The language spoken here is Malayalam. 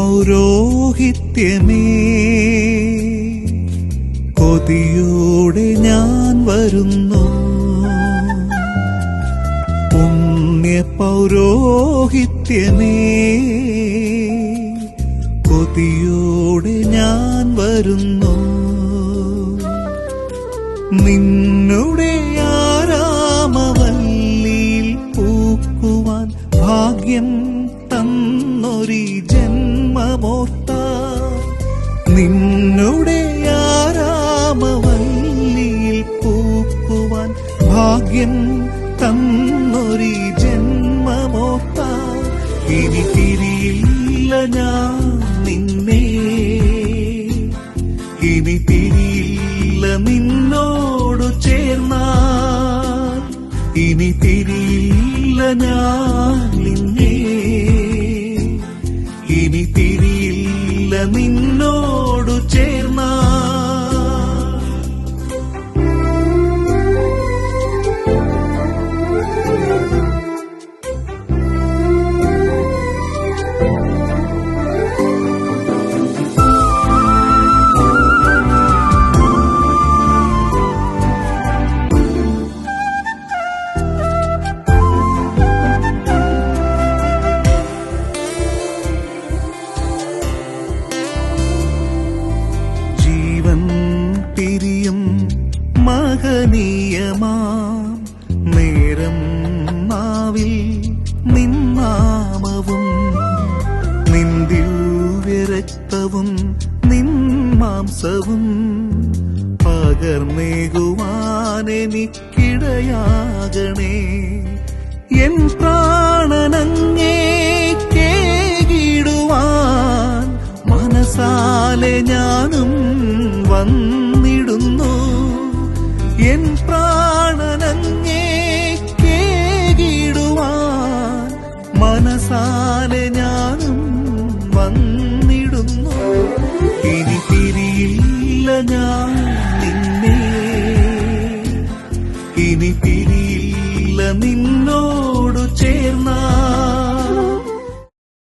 പൗരോഹിത്യമേ. കൊതിയോടെ ഞാൻ വരുന്നു. പുണ്യ പൗരോഹിത്യമേ കൊതിയോടെ ഞാൻ വരുന്നു. നിന്നുടെ ആരാമവല്ലിയിൽ പൂക്കുവാൻ ഭാഗ്യം തന്നൊരി ജന്മമോർത്ത നിന്നുടെ ആരാമവല്ലിയിൽ പൂക്കുവാൻ ഭാഗ്യം തന്നൊരി ജന്മമോർത്ത ഇനി തിരിയില്ല ഞാൻ നിന്നെ. ഇനി തിരിയില്ല നിന്നോടു ചേർന്ന ഇനി തിരിയില്ല ഞാൻ തിരിയില്ല മഹനീയമാം നേരം മാവിൽ നിന്നാമവും നിന്ദിവ്യരക്തവും നിൻ മാംസവും പകർന്നേകുവാനെനിക്കിടയാകണേ എൻ പ്രാണനങ്ങേ കേകിടുവാൻ മനസാലെ ഞാനും വന്നിടുന്നു വന്നിടുന്നു. ഇനി തിരിയില്ല ഞാൻ നിന്നെ. ഇനി തിരിയില്ല നിന്നോടു ചേർന്നാൽ